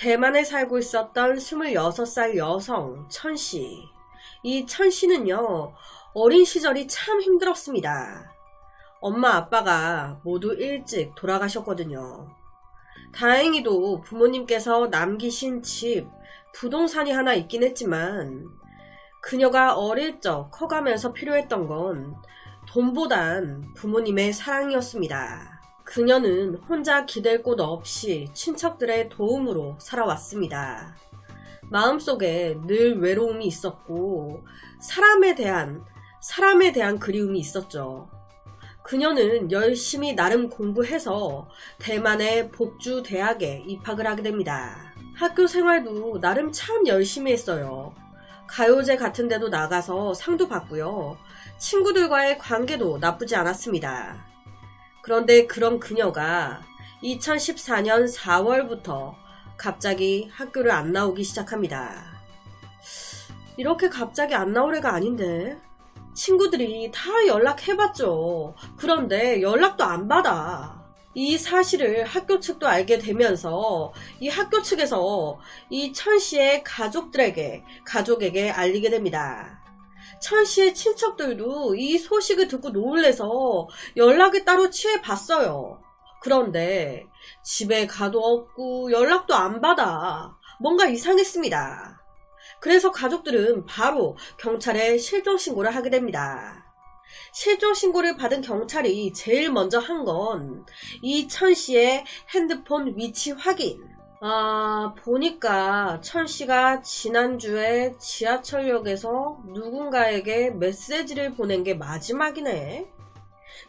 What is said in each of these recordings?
대만에 살고 있었던 26살 여성 천씨. 이 천씨는요, 어린 시절이 참 힘들었습니다. 엄마 아빠가 모두 일찍 돌아가셨거든요. 다행히도 부모님께서 남기신 집, 부동산이 하나 있긴 했지만, 그녀가 어릴 적 커가면서 필요했던 건 돈보단 부모님의 사랑이었습니다. 그녀는 혼자 기댈 곳 없이 친척들의 도움으로 살아왔습니다. 마음속에 늘 외로움이 있었고 사람에 대한 사람에 대한 그리움이 있었죠. 그녀는 열심히 나름 공부해서 대만의 복주 대학에 입학을 하게 됩니다. 학교 생활도 나름 참 열심히 했어요. 가요제 같은 데도 나가서 상도 받고요. 친구들과의 관계도 나쁘지 않았습니다. 그런데 그런 그녀가 2014년 4월부터 갑자기 학교를 안 나오기 시작합니다. 이렇게 갑자기 안 나올 애가 아닌데. 친구들이 다 연락해봤죠. 그런데 연락도 안 받아. 이 사실을 학교 측도 알게 되면서 이 학교 측에서 이 천 씨의 가족들에게, 가족에게 알리게 됩니다. 천 씨의 친척들도 이 소식을 듣고 놀래서 연락을 따로 취해봤어요. 그런데 집에 가도 없고 연락도 안 받아. 뭔가 이상했습니다. 그래서 가족들은 바로 경찰에 실종신고를 하게 됩니다. 실종신고를 받은 경찰이 제일 먼저 한 건 이천 씨의 핸드폰 위치 확인. 아, 보니까 천 씨가 지난주에 지하철역에서 누군가에게 메시지를 보낸 게 마지막이네.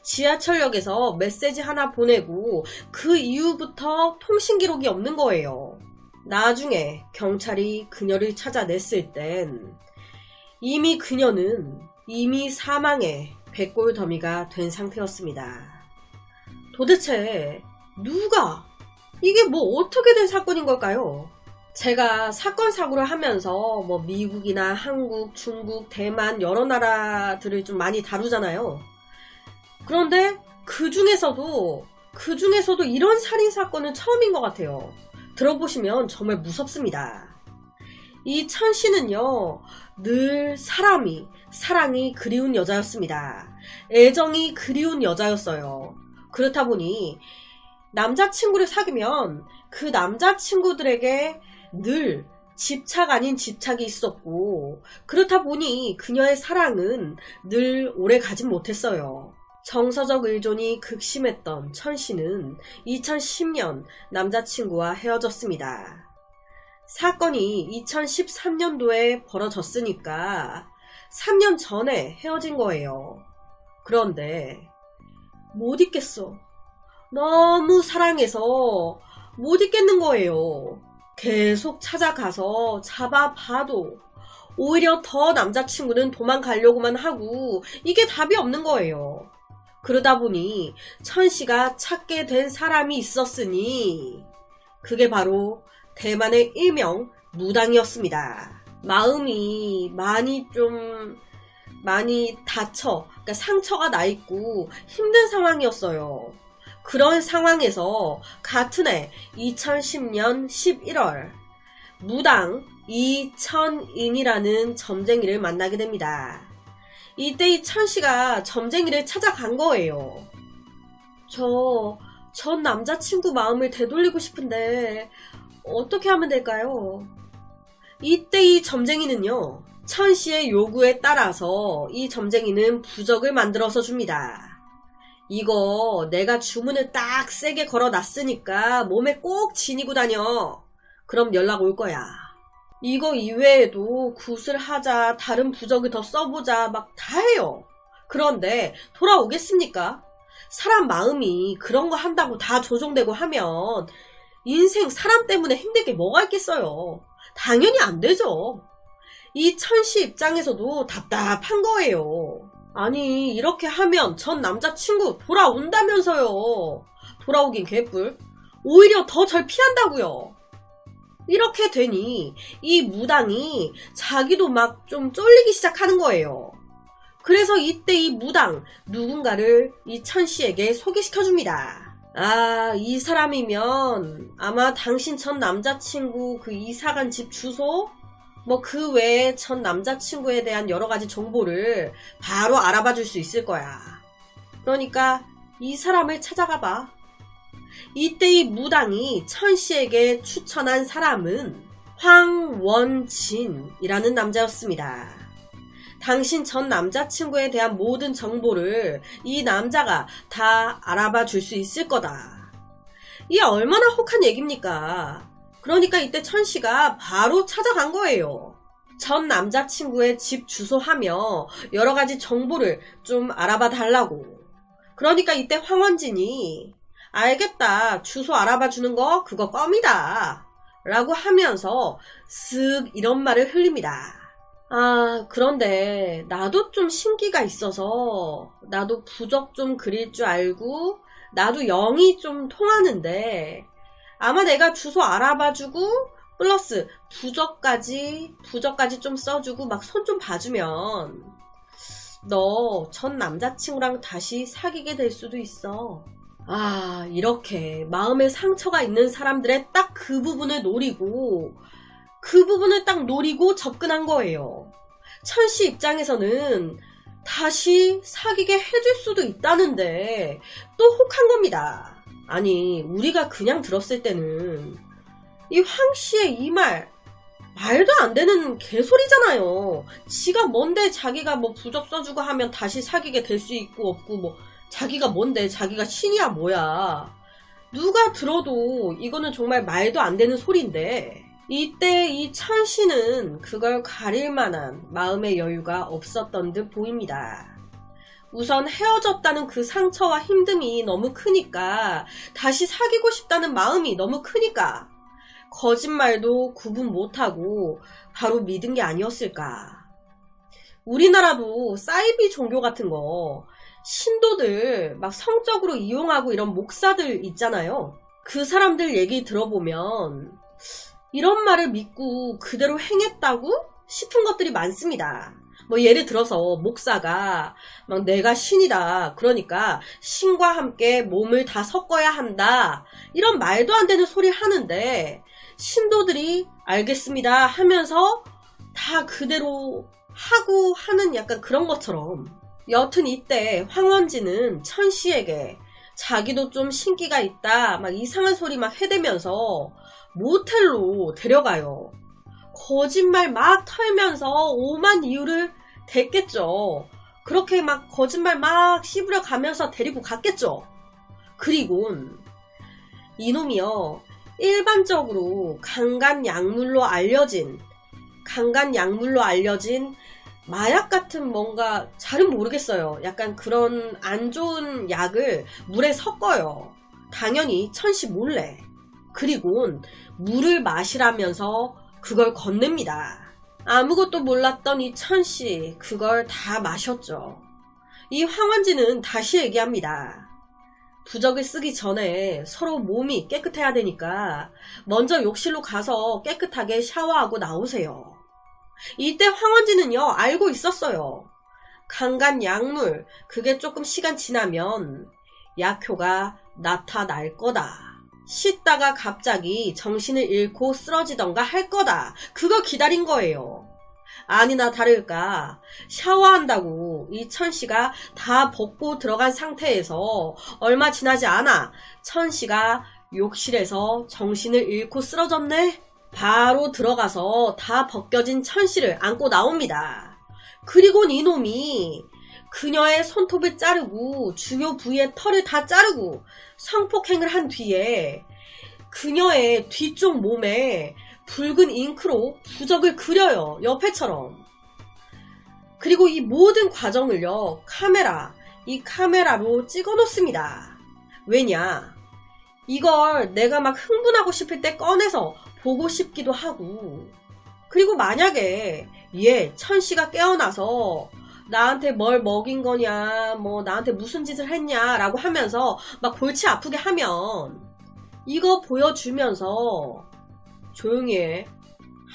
지하철역에서 메시지 하나 보내고 그 이후부터 통신 기록이 없는 거예요. 나중에 경찰이 그녀를 찾아냈을 땐 이미 그녀는 이미 사망의 백골 더미가 된 상태였습니다. 도대체 누가 이게 뭐 어떻게 된 사건인 걸까요? 제가 사건 사고를 하면서 뭐 미국이나 한국, 중국, 대만 여러 나라들을 좀 많이 다루잖아요. 그런데 그 중에서도 그 중에서도 이런 살인 사건은 처음인 것 같아요. 들어보시면 정말 무섭습니다. 이 천 씨는요, 늘 사람이, 사랑이 그리운 여자였습니다. 애정이 그리운 여자였어요. 그렇다 보니, 남자친구를 사귀면 그 남자친구들에게 늘 집착 아닌 집착이 있었고, 그렇다 보니 그녀의 사랑은 늘 오래 가진 못했어요. 정서적 의존이 극심했던 천 씨는 2010년 남자친구와 헤어졌습니다. 사건이 2013년도에 벌어졌으니까 3년 전에 헤어진 거예요. 그런데 못 있겠어. 너무 사랑해서 못 있겠는 거예요. 계속 찾아가서 잡아봐도 오히려 더 남자친구는 도망가려고만 하고 이게 답이 없는 거예요. 그러다 보니 천 씨가 찾게 된 사람이 있었으니 그게 바로 대만의 일명 무당이었습니다. 마음이 많이 좀 많이 다쳐, 그러니까 상처가 나 있고 힘든 상황이었어요. 그런 상황에서 같은 해 2010년 11월 무당 이천인이라는 점쟁이를 만나게 됩니다. 이때 이 천씨가 점쟁이를 찾아간 거예요. 저, 전 남자친구 마음을 되돌리고 싶은데, 어떻게 하면 될까요? 이때 이 점쟁이는요, 천씨의 요구에 따라서 이 점쟁이는 부적을 만들어서 줍니다. 이거 내가 주문을 딱 세게 걸어 놨으니까 몸에 꼭 지니고 다녀. 그럼 연락 올 거야. 이거 이외에도 굿을 하자, 다른 부적을 더 써보자, 막 다 해요. 그런데 돌아오겠습니까? 사람 마음이 그런 거 한다고 다 조종되고 하면 인생 사람 때문에 힘들 게 뭐가 있겠어요. 당연히 안 되죠. 이 천씨 입장에서도 답답한 거예요. 아니, 이렇게 하면 전 남자친구 돌아온다면서요. 돌아오긴 개뿔. 오히려 더 절 피한다고요. 이렇게 되니 이 무당이 자기도 막 좀 쫄리기 시작하는 거예요. 그래서 이때 이 무당 누군가를 이 천 씨에게 소개시켜 줍니다. 아, 이 사람이면 아마 당신 전 남자친구 그 이사간 집 주소? 뭐 그 외에 전 남자친구에 대한 여러 가지 정보를 바로 알아봐 줄 수 있을 거야. 그러니까 이 사람을 찾아가 봐. 이때 이 무당이 천 씨에게 추천한 사람은 황원진이라는 남자였습니다. 당신 전 남자친구에 대한 모든 정보를 이 남자가 다 알아봐 줄 수 있을 거다. 이게 얼마나 혹한 얘기입니까? 그러니까 이때 천 씨가 바로 찾아간 거예요. 전 남자친구의 집 주소하며 여러 가지 정보를 좀 알아봐 달라고. 그러니까 이때 황원진이 알겠다. 주소 알아봐 주는 거 그거 껌이다. 라고 하면서 쓱 이런 말을 흘립니다. 아, 그런데 나도 좀 신기가 있어서 나도 부적 좀 그릴 줄 알고 나도 영이 좀 통하는데 아마 내가 주소 알아봐주고 플러스 부적까지 부적까지 좀 써주고 막 손 좀 봐주면 너 전 남자친구랑 다시 사귀게 될 수도 있어. 아, 이렇게 마음에 상처가 있는 사람들의 딱 그 부분을 노리고 그 부분을 딱 노리고 접근한 거예요. 천 씨 입장에서는 다시 사귀게 해줄 수도 있다는데 또 혹한 겁니다. 아니, 우리가 그냥 들었을 때는 이 황 씨의 이 말, 말도 안 되는 개소리잖아요. 지가 뭔데 자기가 뭐 부적 써주고 하면 다시 사귀게 될 수 있고 없고 뭐 자기가 뭔데 자기가 신이야 뭐야. 누가 들어도 이거는 정말 말도 안 되는 소리인데 이때 이천 씨는 그걸 가릴 만한 마음의 여유가 없었던 듯 보입니다. 우선 헤어졌다는 그 상처와 힘듦이 너무 크니까 다시 사귀고 싶다는 마음이 너무 크니까 거짓말도 구분 못하고 바로 믿은 게 아니었을까. 우리나라도 사이비 종교 같은 거 신도들 막 성적으로 이용하고 이런 목사들 있잖아요. 그 사람들 얘기 들어보면 이런 말을 믿고 그대로 행했다고 싶은 것들이 많습니다. 뭐 예를 들어서 목사가 막 내가 신이다. 그러니까 신과 함께 몸을 다 섞어야 한다. 이런 말도 안 되는 소리 하는데 신도들이 알겠습니다 하면서 다 그대로 하고 하는 약간 그런 것처럼 여튼 이때 황원진은 천 씨에게 자기도 좀 신기가 있다 막 이상한 소리 막 해대면서 모텔로 데려가요. 거짓말 막 털면서 오만 이유를 댔겠죠. 그렇게 막 거짓말 막 씹으려 가면서 데리고 갔겠죠. 그리곤 이놈이요. 일반적으로 강간 약물로 알려진 강간 약물로 알려진 마약 같은 뭔가 잘은 모르겠어요. 약간 그런 안 좋은 약을 물에 섞어요. 당연히 천시 몰래. 그리곤 물을 마시라면서 그걸 건넵니다. 아무것도 몰랐던 이 천씨 그걸 다 마셨죠. 이 황원진은 다시 얘기합니다. 부적을 쓰기 전에 서로 몸이 깨끗해야 되니까 먼저 욕실로 가서 깨끗하게 샤워하고 나오세요. 이때 황원진은요 알고 있었어요. 강간 약물 그게 조금 시간 지나면 약효가 나타날 거다. 씻다가 갑자기 정신을 잃고 쓰러지던가 할 거다. 그거 기다린 거예요. 아니나 다를까 샤워한다고 이 천씨가 다 벗고 들어간 상태에서 얼마 지나지 않아 천씨가 욕실에서 정신을 잃고 쓰러졌네? 바로 들어가서 다 벗겨진 천씨를 안고 나옵니다. 그리고 이놈이 그녀의 손톱을 자르고 중요 부위의 털을 다 자르고 성폭행을 한 뒤에 그녀의 뒤쪽 몸에 붉은 잉크로 부적을 그려요. 옆에처럼. 그리고 이 모든 과정을요, 카메라, 이 카메라로 찍어 놓습니다. 왜냐? 이걸 내가 막 흥분하고 싶을 때 꺼내서 보고 싶기도 하고, 그리고 만약에 얘 천 씨가 깨어나서 나한테 뭘 먹인 거냐, 뭐 나한테 무슨 짓을 했냐, 라고 하면서 막 골치 아프게 하면 이거 보여주면서 조용히 해.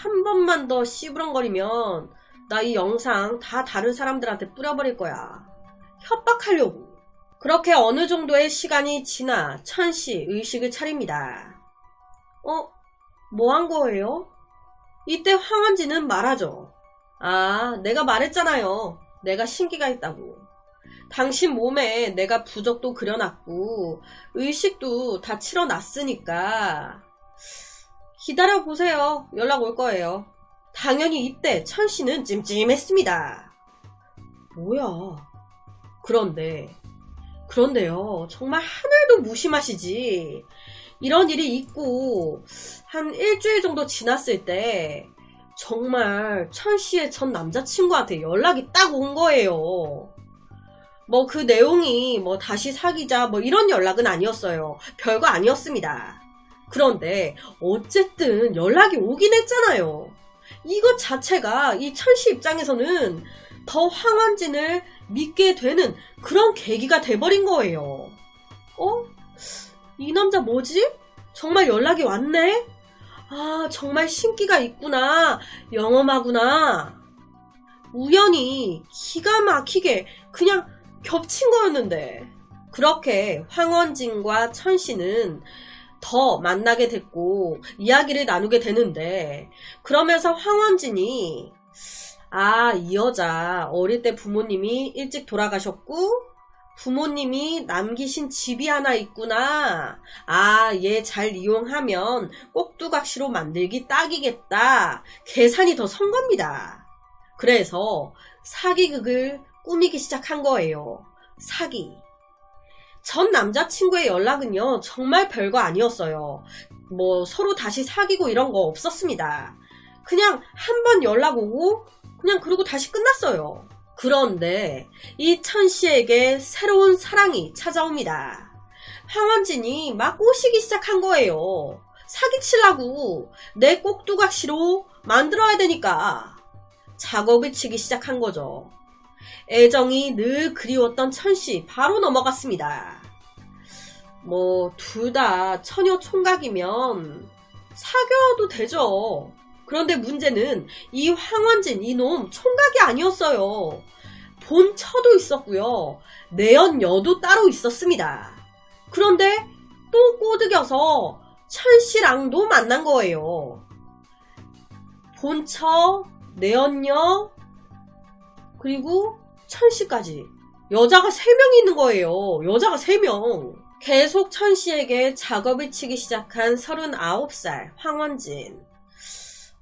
한 번만 더 씨부렁거리면 나 이 영상 다 다른 사람들한테 뿌려버릴 거야. 협박하려고. 그렇게 어느 정도의 시간이 지나 천씨 의식을 차립니다. 어? 뭐 한 거예요? 이때 황원진은 말하죠. 아, 내가 말했잖아요. 내가 신기가 있다고. 당신 몸에 내가 부적도 그려놨고, 의식도 다 치러놨으니까, 기다려보세요. 연락 올 거예요. 당연히 이때 천 씨는 찜찜했습니다. 뭐야. 그런데, 그런데요. 정말 하늘도 무심하시지. 이런 일이 있고, 한 일주일 정도 지났을 때, 정말 천씨의 전 남자친구한테 연락이 딱 온 거예요. 뭐 그 내용이 뭐 다시 사귀자 뭐 이런 연락은 아니었어요. 별거 아니었습니다. 그런데 어쨌든 연락이 오긴 했잖아요. 이것 자체가 이 천씨 입장에서는 더 황원진을 믿게 되는 그런 계기가 돼버린 거예요. 어? 이 남자 뭐지? 정말 연락이 왔네? 아, 정말 신기가 있구나. 영험하구나. 우연히 기가 막히게 그냥 겹친 거였는데. 그렇게 황원진과 천씨는 더 만나게 됐고 이야기를 나누게 되는데 그러면서 황원진이 아, 이 여자 어릴 때 부모님이 일찍 돌아가셨고 부모님이 남기신 집이 하나 있구나. 아, 얘 잘 이용하면 꼭두각시로 만들기 딱이겠다. 계산이 더 선 겁니다. 그래서 사기극을 꾸미기 시작한 거예요. 사기. 전 남자친구의 연락은요, 정말 별거 아니었어요. 뭐, 서로 다시 사귀고 이런 거 없었습니다. 그냥 한 번 연락 오고, 그냥 그러고 다시 끝났어요. 그런데 이 천씨에게 새로운 사랑이 찾아옵니다. 황원진이 막 꼬시기 시작한 거예요. 사기치려고 내 꼭두각시로 만들어야 되니까 작업을 치기 시작한 거죠. 애정이 늘 그리웠던 천씨 바로 넘어갔습니다. 뭐 둘 다 처녀 총각이면 사귀어도 되죠. 그런데 문제는 이 황원진 이놈 총각이 아니었어요. 본 처도 있었고요. 내연 여도 따로 있었습니다. 그런데 또 꼬드겨서 천씨랑도 만난 거예요. 본처, 내연녀, 그리고 천씨까지. 여자가 3명이 있는 거예요. 여자가 3명. 계속 천씨에게 작업을 치기 시작한 39살 황원진.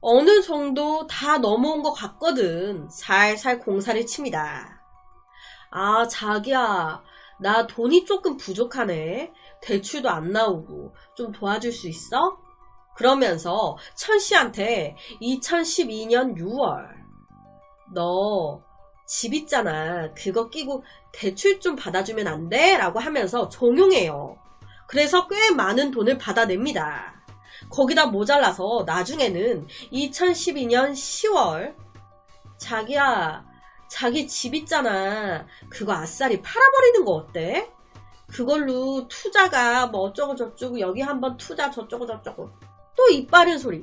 어느 정도 다 넘어온 것 같거든. 살살 공사를 칩니다. 아, 자기야. 나 돈이 조금 부족하네. 대출도 안 나오고. 좀 도와줄 수 있어? 그러면서 천 씨한테 2012년 6월. 너 집 있잖아. 그거 끼고 대출 좀 받아주면 안 돼? 라고 하면서 종용해요. 그래서 꽤 많은 돈을 받아냅니다. 거기다 모자라서 나중에는 2012년 10월 자기야 자기 집 있잖아. 그거 아싸리 팔아버리는 거 어때? 그걸로 투자가 뭐 어쩌고 저쩌고 여기 한번 투자 저쩌고 저쩌고 또 이빠른 소리.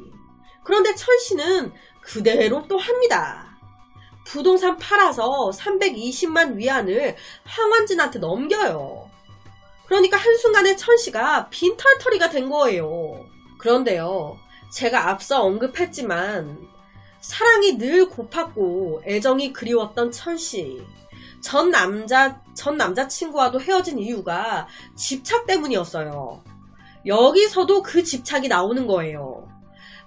그런데 천 씨는 그대로 또 합니다. 부동산 팔아서 320만 위안을 황원진한테 넘겨요. 그러니까 한순간에 천 씨가 빈털터리가 된 거예요 그런데요, 제가 앞서 언급했지만, 사랑이 늘 고팠고 애정이 그리웠던 천씨. 전 남자, 전 남자친구와도 헤어진 이유가 집착 때문이었어요. 여기서도 그 집착이 나오는 거예요.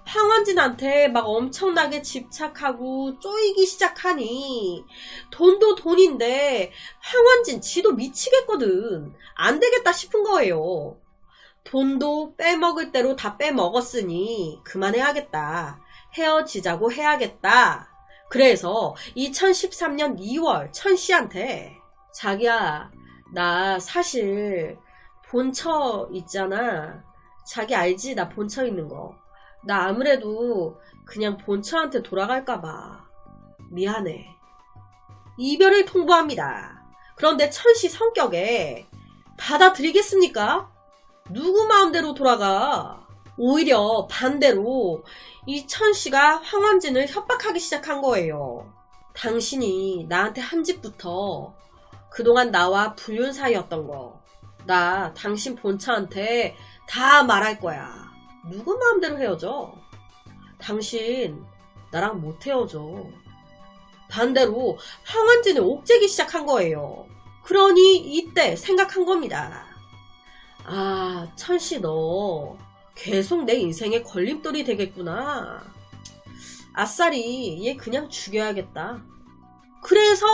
황원진한테 막 엄청나게 집착하고 쪼이기 시작하니 돈도 돈인데 황원진 지도 미치겠거든. 안 되겠다 싶은 거예요. 돈도 빼먹을 대로 다 빼먹었으니 그만해야겠다. 헤어지자고 해야겠다. 그래서 2013년 2월 천 씨한테 자기야 나 사실 본처 있잖아. 자기 알지? 나 본처 있는 거. 나 아무래도 그냥 본처한테 돌아갈까봐. 미안해. 이별을 통보합니다. 그런데 천씨 성격에 받아들이겠습니까? 누구 마음대로 돌아가? 오히려 반대로 이 천 씨가 황원진을 협박하기 시작한 거예요. 당신이 나한테 한 집부터 그동안 나와 불륜 사이였던 거. 나 당신 본차한테 다 말할 거야. 누구 마음대로 헤어져? 당신 나랑 못 헤어져. 반대로 황원진을 옥죄기 시작한 거예요. 그러니 이때 생각한 겁니다. 아, 천씨 너 계속 내 인생의 걸림돌이 되겠구나. 아싸리 얘 그냥 죽여야겠다. 그래서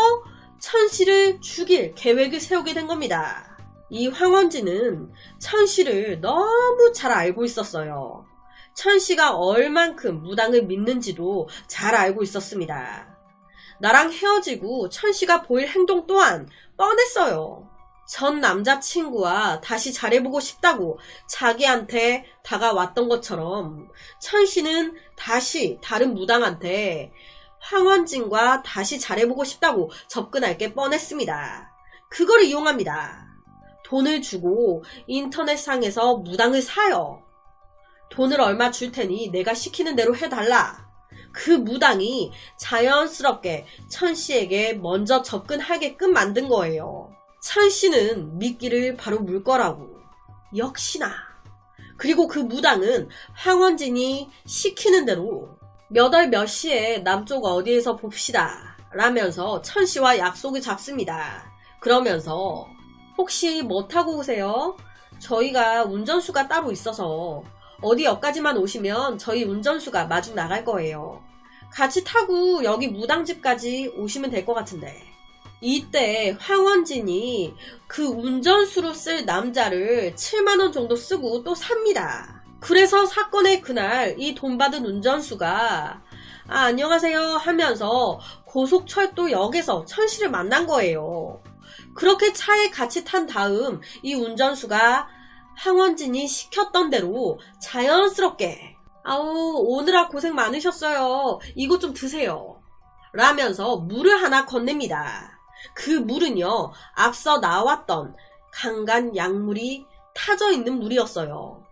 천씨를 죽일 계획을 세우게 된 겁니다. 이 황원진은 천씨를 너무 잘 알고 있었어요. 천씨가 얼만큼 무당을 믿는지도 잘 알고 있었습니다. 나랑 헤어지고 천씨가 보일 행동 또한 뻔했어요. 전 남자친구와 다시 잘해보고 싶다고 자기한테 다가왔던 것처럼 천 씨는 다시 다른 무당한테 황원진과 다시 잘해보고 싶다고 접근할 게 뻔했습니다. 그걸 이용합니다. 돈을 주고 인터넷상에서 무당을 사요. 돈을 얼마 줄 테니 내가 시키는 대로 해달라. 그 무당이 자연스럽게 천 씨에게 먼저 접근하게끔 만든 거예요. 천씨는 미끼를 바로 물 거라고. 역시나. 그리고 그 무당은 황원진이 시키는 대로 몇 월 몇 시에 남쪽 어디에서 봅시다. 라면서 천 씨와 약속을 잡습니다. 그러면서 혹시 뭐 타고 오세요? 저희가 운전수가 따로 있어서 어디 역까지만 오시면 저희 운전수가 마중 나갈 거예요. 같이 타고 여기 무당집까지 오시면 될 것 같은데. 이때 황원진이 그 운전수로 쓸 남자를 7만원 정도 쓰고 또 삽니다. 그래서 사건의 그날 이 돈 받은 운전수가 아, 안녕하세요 하면서 고속철도역에서 천씨를 만난 거예요. 그렇게 차에 같이 탄 다음 이 운전수가 황원진이 시켰던 대로 자연스럽게 아우 오느라 고생 많으셨어요. 이거 좀 드세요. 라면서 물을 하나 건넵니다. 그 물은요 앞서 나왔던 강간 약물이 타져 있는 물이었어요.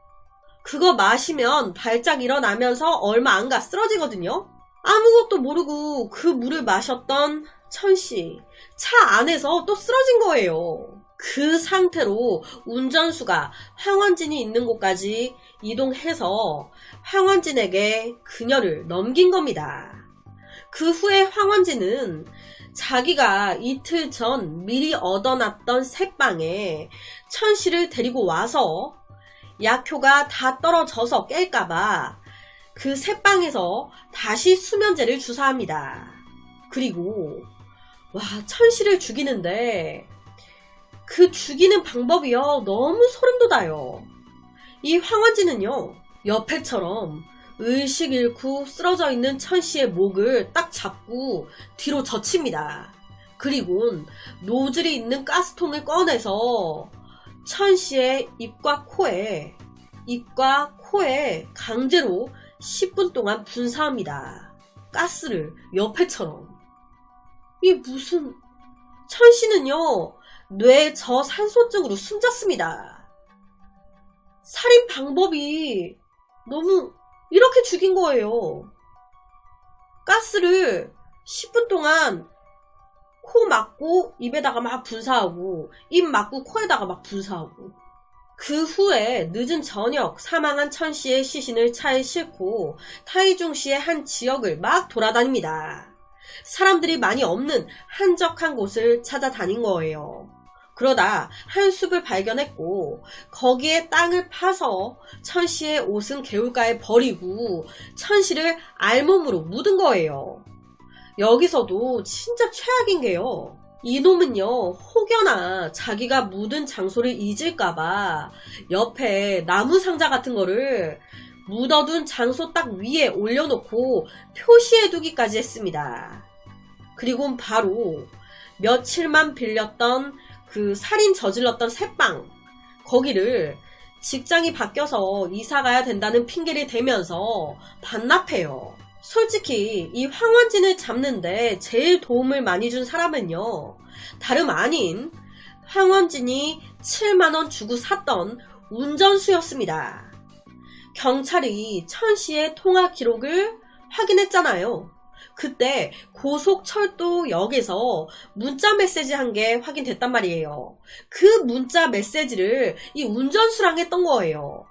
그거 마시면 발작 일어나면서 얼마 안 가 쓰러지거든요. 아무것도 모르고 그 물을 마셨던 천 씨 차 안에서 또 쓰러진 거예요. 그 상태로 운전수가 황원진이 있는 곳까지 이동해서 황원진에게 그녀를 넘긴 겁니다. 그 후에 황원진은 자기가 이틀 전 미리 얻어놨던 새빵에 천씨를 데리고 와서 약효가 다 떨어져서 깰까봐 그 새빵에서 다시 수면제를 주사합니다. 그리고 와 천씨를 죽이는데 그 죽이는 방법이요 너무 소름 돋아요. 이 황원진은요 옆에처럼 의식 잃고 쓰러져 있는 천 씨의 목을 딱 잡고 뒤로 젖힙니다. 그리고 노즐이 있는 가스통을 꺼내서 천 씨의 입과 코에 입과 코에 강제로 10분 동안 분사합니다. 가스를 옆에처럼. 이 무슨 천 씨는요 뇌 저산소증으로 숨졌습니다. 살인 방법이 너무 이렇게 죽인 거예요. 가스를 10분 동안 코 막고 입에다가 막 분사하고 입 막고 코에다가 막 분사하고 그 후에 늦은 저녁 사망한 천 씨의 시신을 차에 싣고 타이중 시의 한 지역을 막 돌아다닙니다. 사람들이 많이 없는 한적한 곳을 찾아다닌 거예요. 그러다 한 숲을 발견했고 거기에 땅을 파서 천씨의 옷은 개울가에 버리고 천씨를 알몸으로 묻은 거예요. 여기서도 진짜 최악인 게요. 이놈은요, 혹여나 자기가 묻은 장소를 잊을까봐 옆에 나무 상자 같은 거를 묻어둔 장소 딱 위에 올려놓고 표시해두기까지 했습니다. 그리고 바로 며칠만 빌렸던 그 살인 저질렀던 새빵, 거기를 직장이 바뀌어서 이사 가야 된다는 핑계를 대면서 반납해요. 솔직히 이 황원진을 잡는데 제일 도움을 많이 준 사람은요. 다름 아닌 황원진이 7만원 주고 샀던 운전수였습니다. 경찰이 천 씨의 통화 기록을 확인했잖아요. 그때 고속철도역에서 문자 메시지 한 게 확인됐단 말이에요. 그 문자 메시지를 이 운전수랑 했던 거예요.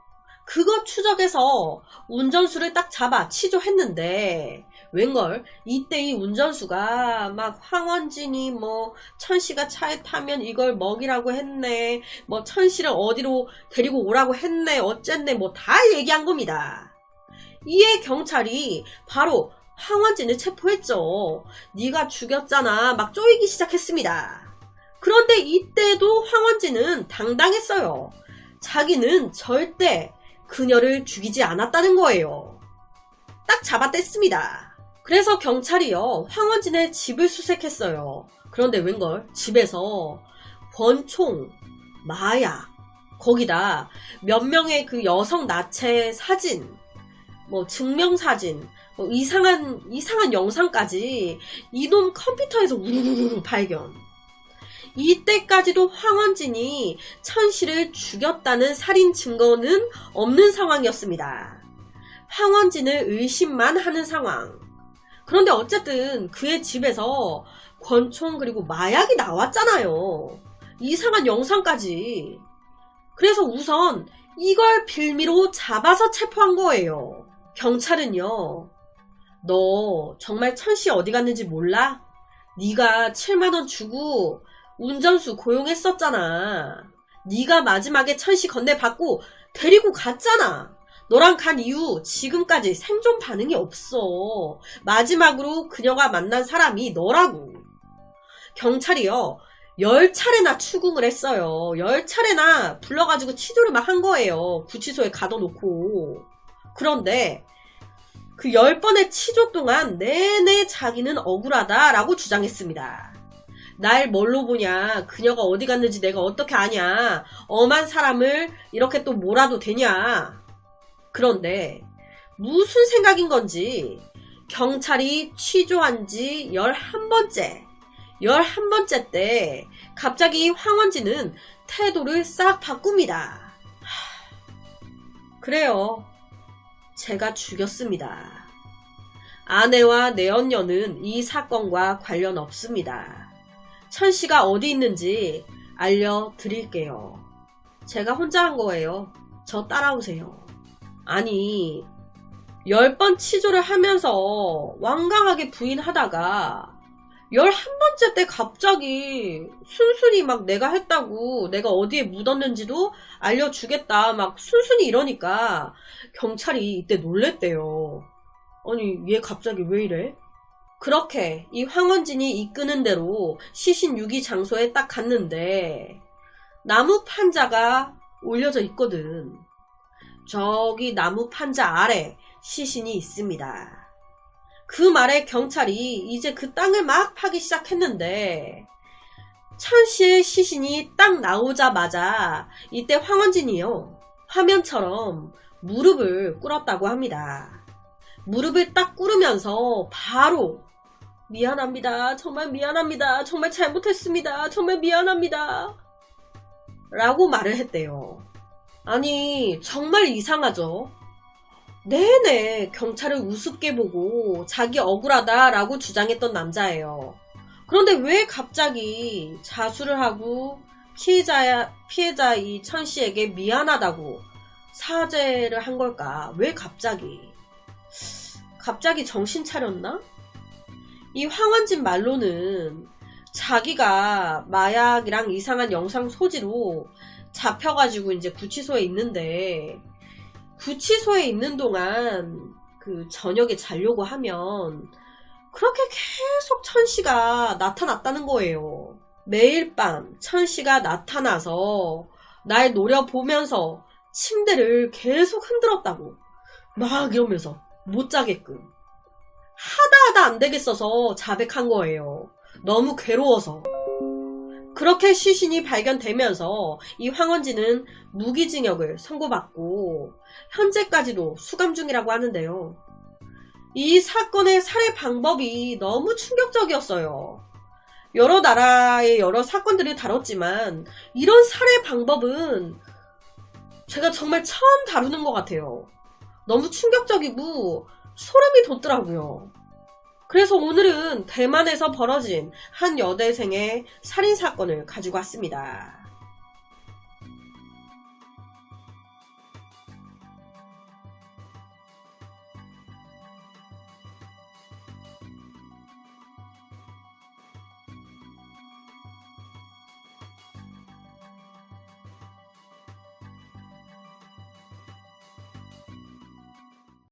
그거 추적해서 운전수를 딱 잡아 치조했는데 웬걸 이때 이 운전수가 막 황원진이 뭐 천씨가 차에 타면 이걸 먹이라고 했네 뭐 천씨를 어디로 데리고 오라고 했네 어쨌네 뭐 다 얘기한 겁니다. 이에 경찰이 바로 황원진을 체포했죠. 네가 죽였잖아 막 쪼이기 시작했습니다. 그런데 이때도 황원진은 당당했어요. 자기는 절대 그녀를 죽이지 않았다는 거예요. 딱 잡아뗐습니다. 그래서 경찰이요, 황원진의 집을 수색했어요. 그런데 웬걸, 집에서 권총, 마약, 거기다 몇 명의 그 여성 나체 사진, 뭐 증명사진, 뭐 이상한, 이상한 영상까지 이놈 컴퓨터에서 우르르르 발견. 이때까지도 황원진이 천 씨를 죽였다는 살인 증거는 없는 상황이었습니다. 황원진을 의심만 하는 상황. 그런데 어쨌든 그의 집에서 권총 그리고 마약이 나왔잖아요. 이상한 영상까지. 그래서 우선 이걸 빌미로 잡아서 체포한 거예요. 경찰은요. 너 정말 천씨 어디 갔는지 몰라? 네가 7만원 주고 운전수 고용했었잖아. 네가 마지막에 천씨 건네받고 데리고 갔잖아. 너랑 간 이후 지금까지 생존 반응이 없어. 마지막으로 그녀가 만난 사람이 너라고. 경찰이요. 열 차례나 추궁을 했어요. 열 차례나 불러가지고 치조를 막 한 거예요. 구치소에 가둬놓고. 그런데 그열 번의 치조 동안 내내 자기는 억울하다라고 주장했습니다. 날 뭘로 보냐? 그녀가 어디 갔는지 내가 어떻게 아냐? 엄한 사람을 이렇게 또 몰아도 되냐? 그런데 무슨 생각인 건지 경찰이 취조한 지 11번째, 11번째 때 갑자기 황원진은 태도를 싹 바꿉니다. 하, 그래요. 제가 죽였습니다. 아내와 내연녀는 이 사건과 관련 없습니다. 천 씨가 어디 있는지 알려드릴게요. 제가 혼자 한 거예요. 저 따라오세요. 아니, 열 번 치조를 하면서 완강하게 부인하다가 열한 번째 때 갑자기 순순히 막 내가 했다고 내가 어디에 묻었는지도 알려주겠다 막 순순히 이러니까 경찰이 이때 놀랬대요. 아니 얘 갑자기 왜 이래? 그렇게 이 황원진이 이끄는 대로 시신 유기 장소에 딱 갔는데 나무 판자가 올려져 있거든. 저기 나무 판자 아래 시신이 있습니다. 그 말에 경찰이 이제 그 땅을 막 파기 시작했는데 천씨의 시신이 딱 나오자마자 이때 황원진이요. 화면처럼 무릎을 꿇었다고 합니다. 무릎을 딱 꿇으면서 바로 미안합니다. 정말 미안합니다. 정말 잘못했습니다. 정말 미안합니다. 라고 말을 했대요. 아니, 정말 이상하죠? 내내 경찰을 우습게 보고 자기 억울하다라고 주장했던 남자예요. 그런데 왜 갑자기 자수를 하고 피해자, 피해자 이 천 씨에게 미안하다고 사죄를 한 걸까? 왜 갑자기? 갑자기 정신 차렸나? 이 황원진 말로는 자기가 마약이랑 이상한 영상 소지로 잡혀가지고 이제 구치소에 있는데 구치소에 있는 동안 그 저녁에 자려고 하면 그렇게 계속 천씨가 나타났다는 거예요. 매일 밤 천씨가 나타나서 날 노려보면서 침대를 계속 흔들었다고. 막 이러면서 못 자게끔. 하다 하다 안 되겠어서 자백한 거예요. 너무 괴로워서. 그렇게 시신이 발견되면서 이 황원진은 무기징역을 선고받고 현재까지도 수감 중이라고 하는데요. 이 사건의 살해 방법이 너무 충격적이었어요. 여러 나라의 여러 사건들을 다뤘지만 이런 살해 방법은 제가 정말 처음 다루는 것 같아요. 너무 충격적이고 소름이 돋더라고요. 그래서 오늘은 대만에서 벌어진 한 여대생의 살인 사건을 가지고 왔습니다.